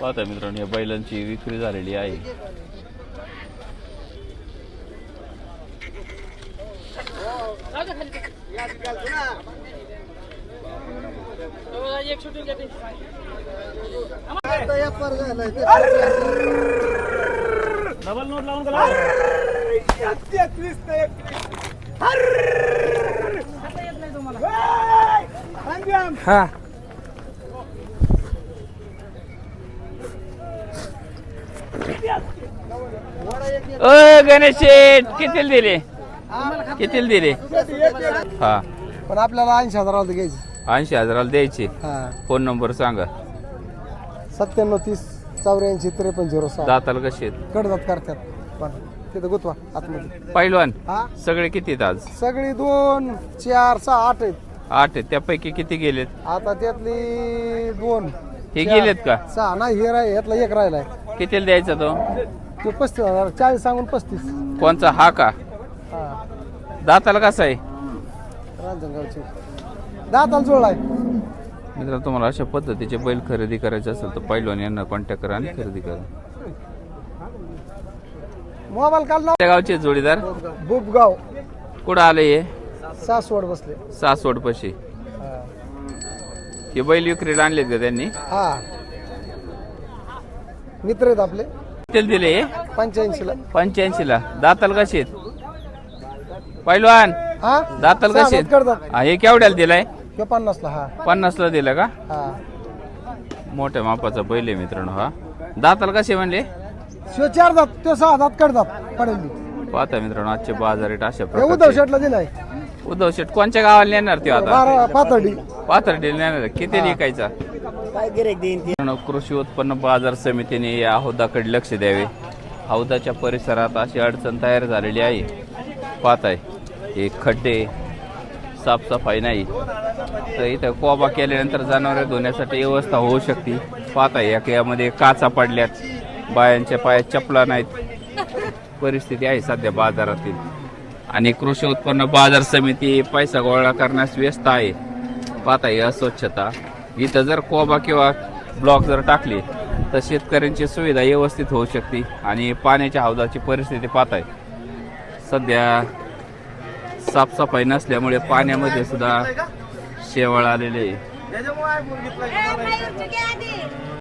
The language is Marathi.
पाहता मित्रांनो या बैलांची विक्री झालेली आहे. हा. अ गणेश शेठ कितीला दिले? कितीला दिले? हा. पण आपल्याला ऐंशी हजाराला घ्यायची ऐंशी हजाराला द्यायचे. हा. फोन नंबर सांगा. सत्त्याण्णव तीस चौऱ्याऐंशी त्रेपन्न झिरो सहा. दाताला कसे आहेत? कडदात करतात. पण तिथं गुतवा आतमध्ये. पैलवान हा? सगळे किती आज? सगळी दोन चार सहा आठ आहेत. आठ आहेत. त्यापैकी किती गेलेत? आता त्यातली दोन हे चार, गेलेत का? सहा नाही हे राह यातला एक राहिलाय. कितीला द्यायचा तो? तो पस्तीस हजार. चाळीस सांगून पस्तीस. कोणचा? हा का? हा. दाताला कसा आहे? रांजणगावचे. दाताला जोडलाय मित्र तुम्हाला अशा पद्धतीचे बैल खरेदी करायचे असेल तर पैलवान यांना कॉन्टॅक्ट करा आणि खरेदी करा. मोबाईल काढला. त्या गावचे जोडीदार? बुबगाव कुठं आले हे? सासवड बसले. सासवड पशी हा. हे बैल विक्रीला आणलेत का त्यांनी? हा. मित्र आहेत आपले. कितीला दिले? पंच्याऐंशी ला पंच्याऐंशी ला दाताल कसे आहेत? पैलवान. हा? दाताल सहा कसे करतात हा, हे केवढ्याला दिलाय? किंवा पन्नास ला हा. पन्नास ला दिलं का? हा. मोठ्या मापाचा बैल आहे मित्रांनो हा. दाताल कसे म्हणले? शिव चार दात ते सहा दात करतात पडेल मी पाहता मित्रांनो आजचे बाजार रेट अशा हे उद्धव शेटला दिलाय. उद्धव शेट कोणच्या गावाला नेणार ते आता? बारा पाथर्डी. नेणार. किती विकायचा? काय गिरेक देईन कृषी उत्पन्न बाजार समितीने या हौदाकडे लक्ष द्यावे. हौदाच्या परिसरात अशी अडचण तयार झालेली आहे. पाहत आहे हे खड्डे साफसफाई नाही. तर इथं कोबा केल्यानंतर जनावरे धुण्यासाठी व्यवस्था होऊ शकते. पाहत आहे यामध्ये काचा पडल्यात. बायांच्या पायात चपला नाहीत. परिस्थिती आहे सध्या बाजारातील. आणि कृषी उत्पन्न बाजार समिती पैसा गोळा करण्यास व्यस्त आहे. पाहत आहे अस्वच्छता. इथं जर कोबा किंवा ब्लॉक जर टाकले तर शेतकऱ्यांची सुविधा व्यवस्थित होऊ शकते आणि पाण्याच्या हौदाची परिस्थिती पाहताय. सध्या साफसफाई नसल्यामुळे पाण्यामध्ये सुद्धा शेवाळ आलेले आहे.